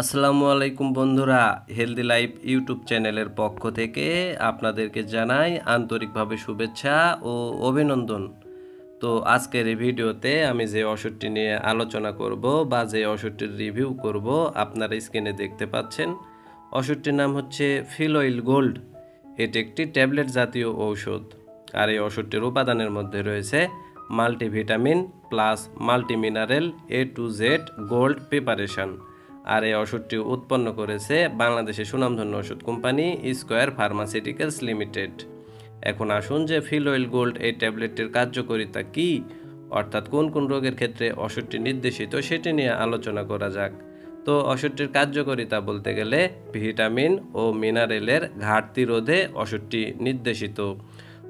আসসালামু আলাইকুম বন্ধুরা হেলদি লাইফ ইউটিউব চ্যানেলের পক্ষ থেকে আপনাদেরকে জানাই আন্তরিকভাবে শুভেচ্ছা ও অভিনন্দন। তো আজকের এই ভিডিওতে আমি যে ওষুধটি নিয়ে আলোচনা করব বা যে ওষুধটির রিভিউ করব, আপনারা স্ক্রিনে দেখতে পাচ্ছেন। ওষুধটির নাম হচ্ছে ফিলয়েল গোল্ড এটি একটি ট্যাবলেট জাতীয় ঔষধ। আর এই ওষুধটির উপাদানের মধ্যে রয়েছে multivitamin plus multimineral A to Z gold preparation আর এই ওষুধটি উৎপন্ন করেছে বাংলাদেশের সুনামধন্য ওষুধ কোম্পানি স্কোয়ার ফার্মাসিউটিক্যালস লিমিটেড। এখন আসুন যে ফিলয়েল গোল্ড এই ট্যাবলেটটির কার্যকারিতা কি, অর্থাৎ কোন কোন রোগের ক্ষেত্রে ওষুধটি নির্দেশিত সেটি নিয়ে আলোচনা করা যাক। তো ওষুধটির কার্যকারিতা বলতে গেলে ভিটামিন ও মিনারেলের ঘাটতি রোধে ওষুধটি নির্দেশিত।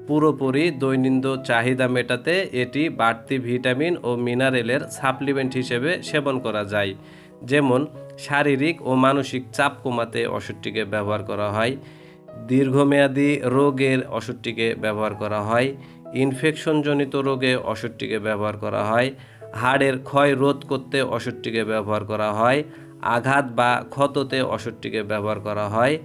পুরোপুরি দৈনন্দিন চাহিদা মেটাতে এটি বাড়তি ভিটামিন ও মিনারেলের সাপ্লিমেন্ট হিসেবে সেবন করা যায়। যেমন শারীরিক ও মানসিক চাপ কমাতে ওষুধটিকে ব্যবহার করা হয়, দীর্ঘমেয়াদী রোগের ওষুধটিকে ব্যবহার করা হয়, ইনফেকশনজনিত রোগে ওষুধটিকে ব্যবহার করা হয়, হাড়ের ক্ষয় রোধ করতে ওষুধটিকে ব্যবহার করা হয়, আঘাত বা ক্ষততে ওষুধটিকে ব্যবহার করা হয়,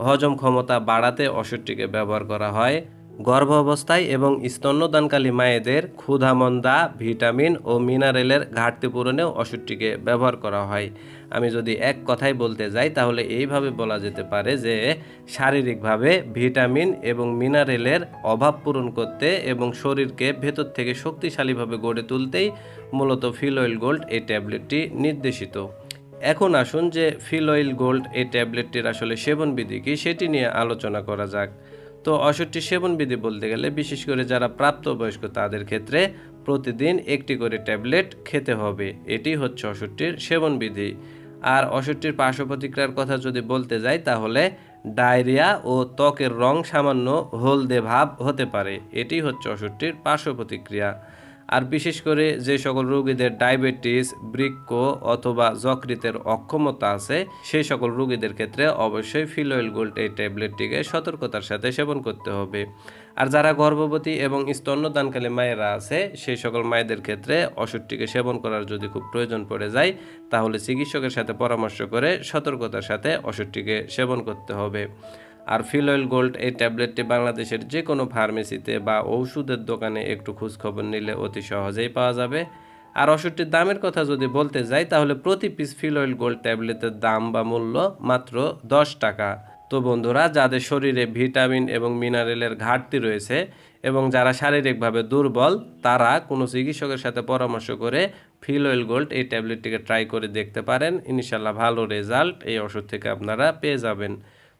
হজম ক্ষমতা বাড়াতে ওষুধটিকে ব্যবহার করা হয় গর্ভ অবস্থায় এবং স্তন্যদানকালী মায়েদের ক্ষুধামন্দা, ভিটামিন ও মিনারেলের ঘাটতি পূরণেও ওষুধটিকে ব্যবহার করা হয়। আমি যদি এক কথাই বলতে যাই, তাহলে এইভাবে বলা যেতে পারে যে, শারীরিকভাবে ভিটামিন এবং মিনারেলের অভাব পূরণ করতে এবং শরীরকে ভেতর থেকে শক্তিশালীভাবে গড়ে তুলতেই মূলত ফিলয়েল গোল্ড এই ট্যাবলেটটি নির্দেশিত। এখন আসুন যে ফিলয়েল গোল্ড এই ট্যাবলেটটির আসলে সেবনবিধি কি, সেটি নিয়ে আলোচনা করা যাক। তো ওষুধটি সেবনবিধি বলতে গেলে বিশেষ করে যারা প্রাপ্তবয়স্ক তাদের ক্ষেত্রে প্রতিদিন একটি করে ট্যাবলেট খেতে হবে। এটি হচ্ছে ওষুধটির সেবনবিধি। আর অষট্টির পার্শ্ব প্রতিক্রিয়ার কথা যদি বলতে যাই, তাহলে ডায়রিয়া ও ত্বকের রং সামান্য হলদে ভাব হতে পারে। এটি হচ্ছে অষট্টির পার্শ্ব প্রতিক্রিয়া আর বিশেষ করে যে সকল রোগীদের ডায়াবেটিস, বৃক্ক অথবা যকৃতের অক্ষমতা আছে সেই সকল রোগীদের ক্ষেত্রে অবশ্যই ফিলয়েল গোল্ড এই ট্যাবলেটটিকে সতর্কতার সাথে সেবন করতে হবে। আর যারা গর্ভবতী এবং স্তন্যদানকালী মায়েরা আছে সেই সকল মায়েদের ক্ষেত্রে ওষুধটিকে সেবন করার যদি খুব প্রয়োজন পড়ে যায়, তাহলে চিকিৎসকের সাথে পরামর্শ করে সতর্কতার সাথে ওষুধটিকে সেবন করতে হবে। আর ফিলয়েল গোল্ড এই ট্যাবলেটটি বাংলাদেশের যে কোনো ফার্মেসিতে বা ঔষধের দোকানে একটু খোঁজখবর নিলে অতি সহজেই পাওয়া যাবে। আর ওষুধটির দামের কথা যদি বলতে যাই, তাহলে প্রতি পিস ফিল ফিলয়েল গোল্ড ট্যাবলেটের দাম বা মূল্য মাত্র দশ টাকা। তো বন্ধুরা, যাদের শরীরে ভিটামিন এবং মিনারেলের ঘাটতি রয়েছে এবং যারা শারীরিকভাবে দুর্বল, তারা কোনো চিকিৎসকের সাথে পরামর্শ করে ফিলয়েল গোল্ড এই ট্যাবলেটটিকে ট্রাই করে দেখতে পারেন। ইনশাল্লাহ ভালো রেজাল্ট এই ওষুধ থেকে আপনারা পেয়ে যাবেন।